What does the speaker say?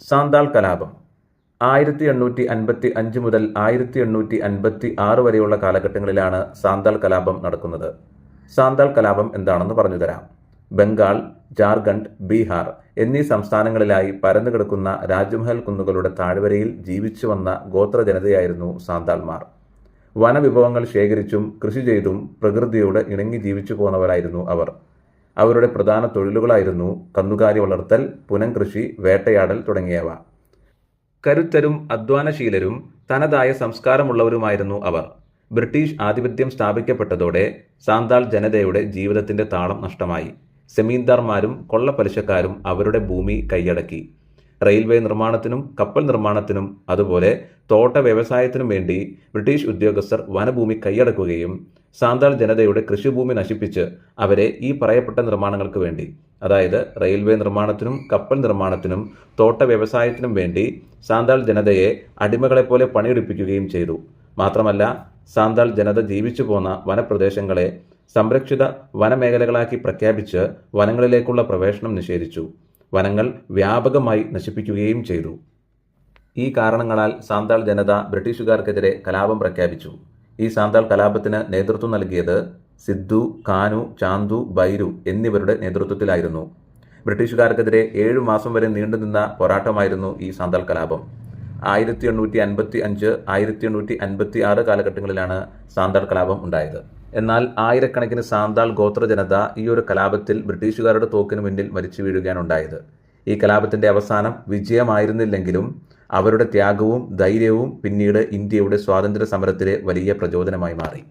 സാന്താൾ കലാപം. ആയിരത്തി എണ്ണൂറ്റി അൻപത്തി അഞ്ച് മുതൽ ആയിരത്തി എണ്ണൂറ്റി അൻപത്തി ആറ് വരെയുള്ള കാലഘട്ടങ്ങളിലാണ് സാന്താൾ കലാപം നടക്കുന്നത്. സാന്താൾ കലാപം എന്താണെന്ന് പറഞ്ഞുതരാം. ബംഗാൾ ജാർഖണ്ഡ് ബീഹാർ എന്നീ സംസ്ഥാനങ്ങളിലായി പരന്നുകിടക്കുന്ന രാജ്മഹൽ കുന്നുകളുടെ താഴ്വരയിൽ ജീവിച്ചു വന്ന ഗോത്ര ജനതയായിരുന്നു സാന്താൾമാർ. വനവിഭവങ്ങൾ ശേഖരിച്ചും കൃഷി ചെയ്തും പ്രകൃതിയോട് ഇണങ്ങി ജീവിച്ചു പോന്നവരായിരുന്നു അവർ. അവരുടെ പ്രധാന തൊഴിലുകളായിരുന്നു കന്നുകാലി വളർത്തൽ പുനംകൃഷി വേട്ടയാടൽ തുടങ്ങിയവ. കരുത്തരും അധ്വാനശീലരും തനതായ സംസ്കാരമുള്ളവരുമായിരുന്നു അവർ. ബ്രിട്ടീഷ് ആധിപത്യം സ്ഥാപിക്കപ്പെട്ടതോടെ സാന്താൾ ജനതയുടെ ജീവിതത്തിന്റെ താളം നഷ്ടമായി. സെമീന്ദാർമാരും കൊള്ളപ്പലിശക്കാരും അവരുടെ ഭൂമി കൈയടക്കി. റെയിൽവേ നിർമ്മാണത്തിനും കപ്പൽ നിർമ്മാണത്തിനും അതുപോലെ തോട്ട വ്യവസായത്തിനും വേണ്ടി ബ്രിട്ടീഷ് ഉദ്യോഗസ്ഥർ വനഭൂമി കൈയടക്കുകയും സാന്താൾ ജനതയുടെ കൃഷിഭൂമി നശിപ്പിച്ച് അവരെ ഈ പറയപ്പെട്ട നിർമ്മാണങ്ങൾക്ക് വേണ്ടി അതായത് റെയിൽവേ നിർമ്മാണത്തിനും കപ്പൽ നിർമ്മാണത്തിനും തോട്ട വ്യവസായത്തിനും വേണ്ടി സാന്താൾ ജനതയെ അടിമകളെപ്പോലെ പണിയെടുപ്പിക്കുകയും ചെയ്തു. മാത്രമല്ല സാന്താൾ ജനത ജീവിച്ചു പോന്ന വനപ്രദേശങ്ങളെ സംരക്ഷിത വനമേഖലകളാക്കി പ്രഖ്യാപിച്ച് വനങ്ങളിലേക്കുള്ള പ്രവേശനം നിഷേധിച്ചു. വനങ്ങൾ വ്യാപകമായി നശിപ്പിക്കുകയും ചെയ്തു. ഈ കാരണങ്ങളാൽ സാന്താൾ ജനത ബ്രിട്ടീഷുകാർക്കെതിരെ കലാപം പ്രഖ്യാപിച്ചു. ഈ സാന്താൾ കലാപത്തിന് നേതൃത്വം നൽകിയത് സിദ്ധു കാനു ചാന്തു ബൈരു എന്നിവരുടെ നേതൃത്വത്തിലായിരുന്നു. ബ്രിട്ടീഷുകാർക്കെതിരെ ഏഴു മാസം വരെ നീണ്ടുനിന്ന പോരാട്ടമായിരുന്നു ഈ സാന്താൾ കലാപം. ആയിരത്തി എണ്ണൂറ്റി അൻപത്തി അഞ്ച് ആയിരത്തി എണ്ണൂറ്റി അൻപത്തി ആറ് കാലഘട്ടങ്ങളിലാണ് സാന്താൾ കലാപം ഉണ്ടായത്. എന്നാൽ ആയിരക്കണക്കിന് സാന്താൾ ഗോത്ര ജനത ഈ ഒരു കലാപത്തിൽ ബ്രിട്ടീഷുകാരുടെ തോക്കിന് മുന്നിൽ മരിച്ചു വീഴുകയാണ് ഉണ്ടായത്. ഈ കലാപത്തിന്റെ അവസാനം വിജയമായിരുന്നില്ലെങ്കിലും അവരുടെ ത്യാഗവും ധൈര്യവും പിന്നീട് ഇന്ത്യയുടെ സ്വാതന്ത്ര്യ സമരത്തിലെ വലിയ പ്രചോദനമായി മാറി.